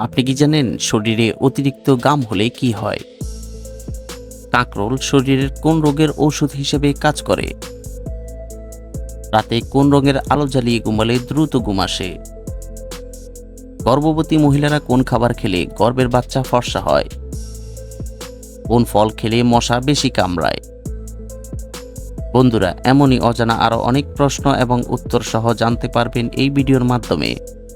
আপনি কি জানেন শরীরে অতিরিক্ত গাম হলে কি হয়? কাঁকরোল শরীরের কোন রোগের ঔষধ হিসেবে কাজ করে? রাতে কোন রঙের আলো জ্বালিয়ে ঘুমালে দ্রুত ঘুম আসে? গর্ভবতী মহিলারা কোন খাবার খেলে গর্ভের বাচ্চা ফর্সা হয়? কোন ফল খেলে মশা বেশি কামড়ায়? বন্ধুরা, এমনই অজানা আরও অনেক প্রশ্ন এবং উত্তর সহ জানতে পারবেন এই ভিডিওর মাধ্যমে।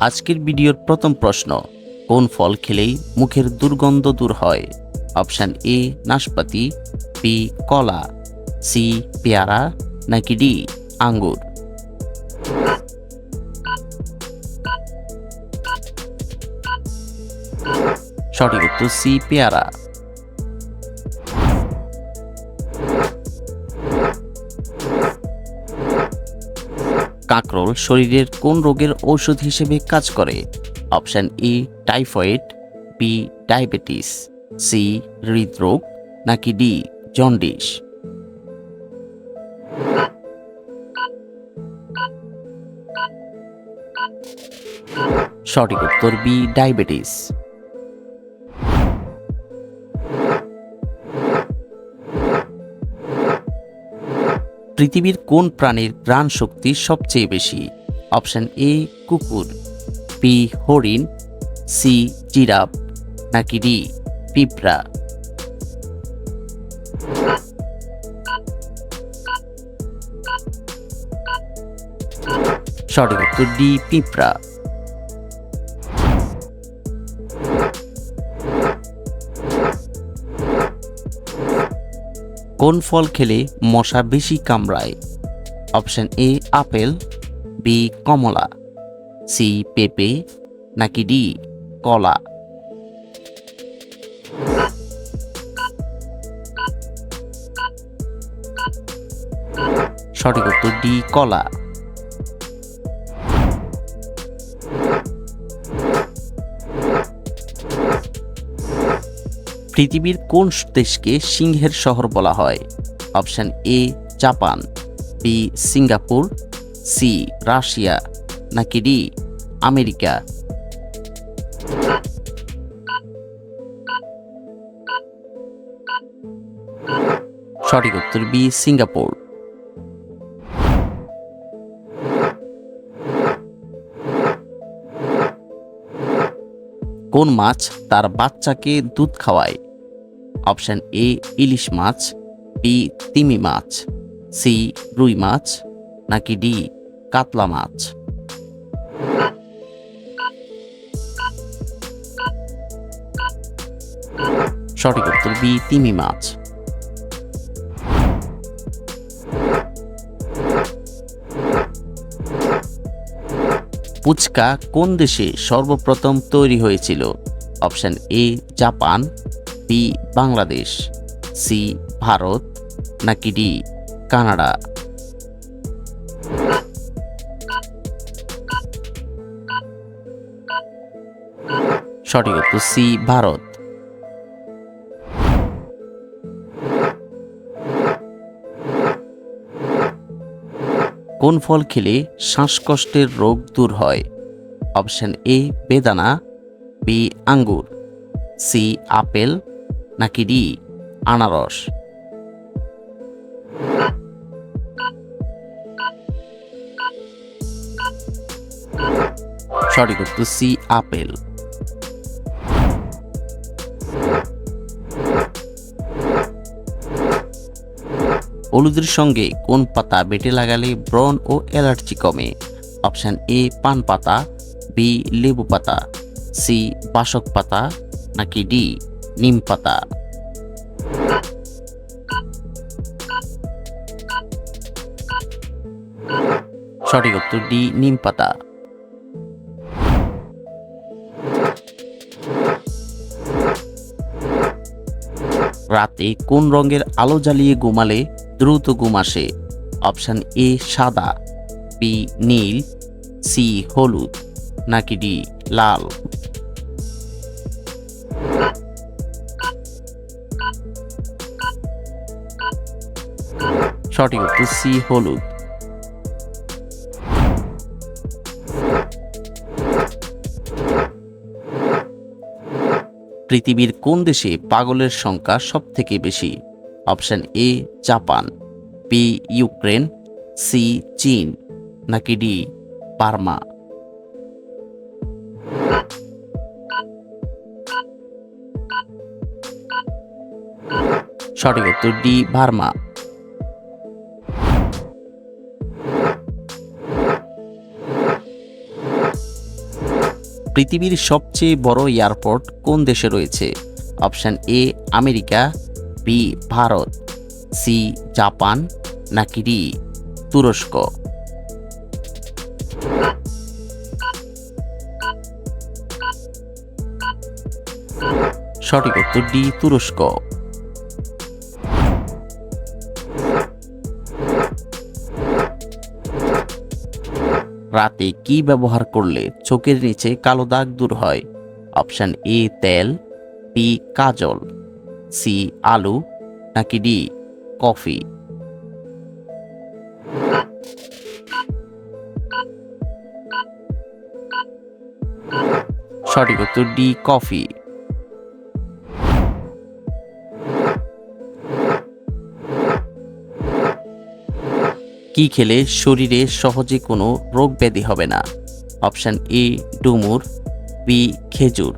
আজকের ভিডিওর প্রথম প্রশ্ন, কোন ফল খেলেই মুখের দুর্গন্ধ দূর হয়? অপশান এ, নাশপাতি, বি, কলা, সি, পেয়ারা, নাকি ডি, আঙ্গুর? সঠিক উত্তর সি, পেয়ারা। কাঁকরোল শরীরের কোন রোগের ঔষধ হিসেবে কাজ করে? অপশান ই টাইফয়েড বি ডায়াবেটিস সি হৃদরোগ, নাকি ডি জন্ডিস? সঠিক উত্তর বি ডায়াবেটিস। পৃথিবীর কোন প্রাণীর প্রাণ শক্তি সবচেয়ে বেশি? অপশন এ, কুকুর, বি, হরিণ, সি, জিরাফ, নাকি ডি, পিঁপড়া? সঠিক উত্তর ডি, পিঁপড়া। কোন ফল খেলে মশা বেশি কামড়ায়? অপশন এ, আপেল বি কমলা সি পেঁপে, নাকি ডি কলা? সঠিক উত্তর ডি কলা। পৃথিবীর কোন দেশকে সিংহের শহর বলা হয়? Option A, Japan, B, Singapore, C, Russia, নাকি ডি, আমেরিকা? সঠিক উত্তর বি, সিঙ্গাপুর। কোন মাছ তার বাচ্চাকে দুধ খাওয়ায়? Option A ilish much B তিমি মাছ সি রুই মাছ, নাকি ডি কাতলা মাছ। সঠিক উত্তর বি তিমি মাছ। ফুচকা কোন দেশে সর্বপ্রথম তৈরি হয়েছিল? Option A Japan B Bangladesh, C Bharat, নাকি ডি কানাডা? সঠিক উত্তর সি ভারত। কোন ফল খেলে শ্বাসকষ্টের রোগ দূর হয়? অপশন এ, বেদানা, বি, আঙ্গুর, সি, আপেল নাকি ডি, আনারস? সঠিক উত্তর সি আপেল হলুদের সঙ্গে কোন পাতা বেটে লাগালে ব্রণ ও অ্যালার্জি কমে? অপশান এ পান পাতা বি লেবু পাতা সি বাসক পাতা, নাকি ডি নিম পাতা। সঠিক উত্তর ডি, নিম পাতা। রাতে কোন রঙের আলো জ্বালিয়ে ঘুমালে দ্রুত ঘুম আসে? অপশান এ, সাদা, বি, নীল, সি, হলুদ, নাকি ডি, লাল? সঠিক উত্তর সি, হলুদ। পৃথিবীর কোন দেশে পাগলের সংখ্যা সব থেকে বেশি? Option A, Japan, B, Ukraine, C, চীন, নাকি ডি, বার্মা। সঠিক উত্তর ডি, বার্মা। পৃথিবীর সবচেয়ে বড় এয়ারপোর্ট কোন দেশে রয়েছে? Option A, America, B, Bharat, C, Japan, নাকি ডি, তুরস্ক? সঠিক উত্তর ডি, তুরস্ক। রাতে কি ব্যবহার করলে চোখের নিচে কালো দাগ দূর হয়? অপশান এ, তেল বি কাজল সি আলু, নাকি ডি কফি? সঠিক উত্তর ডি কফি। কি খেলে শরীরে সহজে কোনো রোগ ব্যাধি হবে না? অপশান এ, ডুমুর, বি, খেজুর,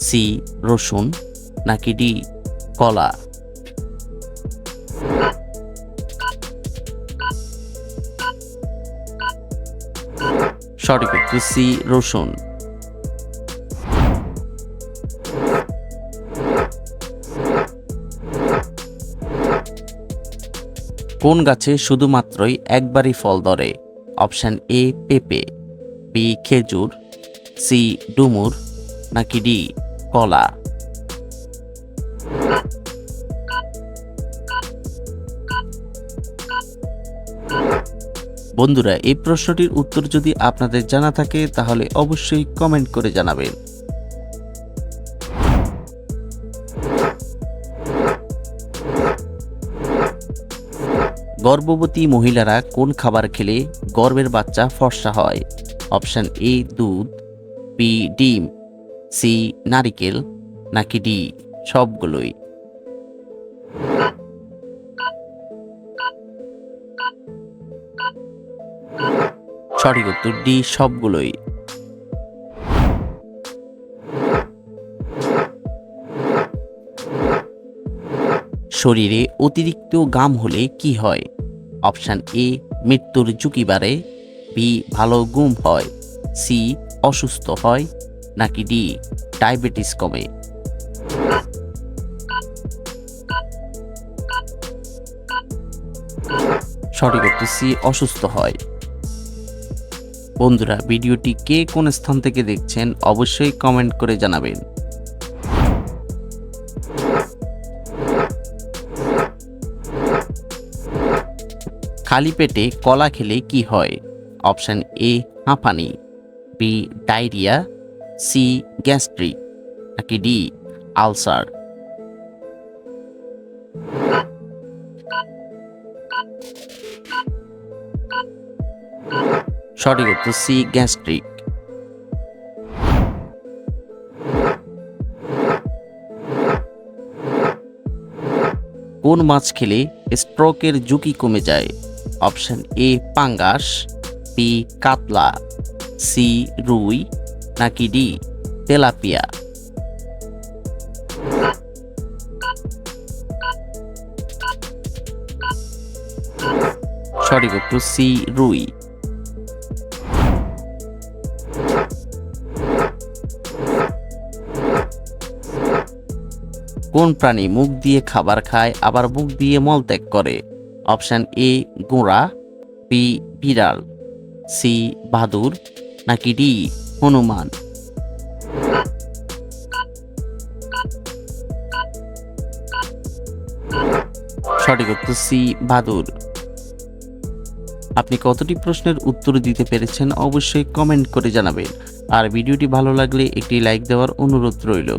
সি, রসুন, নাকি ডি, কলা। সঠিক উত্তর সি, রসুন। কোন গাছে শুধুমাত্রই একবারই ফল ধরে? অপশান এ, পেঁপে, বি, খেজুর, সি, ডুমুর, নাকি ডি, কলা? বন্ধুরা, এই প্রশ্নটির উত্তর যদি আপনাদের জানা থাকে, তাহলে অবশ্যই কমেন্ট করে জানাবেন। গর্ভবতী মহিলারা কোন খাবার খেলে গর্ভের বাচ্চা ফর্সা হয়? অপশান এ, দুধ, বি, ডিম, সি, নারিকেল, নাকি ডি, সবগুলোই। সঠিক উত্তর, ডি, সবগুলোই। শরীরে অতিরিক্ত গাম হলে কি হয়? অপশান এ, মৃত্যুর ঝুঁকি বাড়ে। বি, ভালো ঘুম হয়। সি, অসুস্থ হয়। নাকি ডি, ডায়াবেটিস কমে। সঠিক উত্তর সি, অসুস্থ হয়। বন্ধুরা, ভিডিওটি কে কোন স্থান থেকে দেখছেন অবশ্যই কমেন্ট করে জানাবেন। খালি পেটে কলা খেলে কি হয়? অপশান এ, হাঁপানি। B diarrhoea. C gastric. নাকি ডি আলসার। সঠিক উত্তর সি গ্যাস্ট্রিক। কোন মাছ খেলে স্ট্রোকের ঝুঁকি কমে যায়? অপশন এ পাঙ্গাস, বি কাতলা, সি রুই, নাকি ডি তেলাপিয়া। সঠিক উত্তর সি রুই। কোন প্রাণী মুখ দিয়ে খাবার খায়, আবার মুখ দিয়ে মলত্যাগ করে? অপশান এ, গোড়া, বি, বিড়াল, সি বাদুর নাকি ডি, হনুমান। সঠিক উত্তর সি বাদুর আপনি কতটি প্রশ্নের উত্তর দিতে পেরেছেন অবশ্যই কমেন্ট করে জানাবেন। আর ভিডিওটি ভালো লাগলে একটি লাইক দেওয়ার অনুরোধ রইল।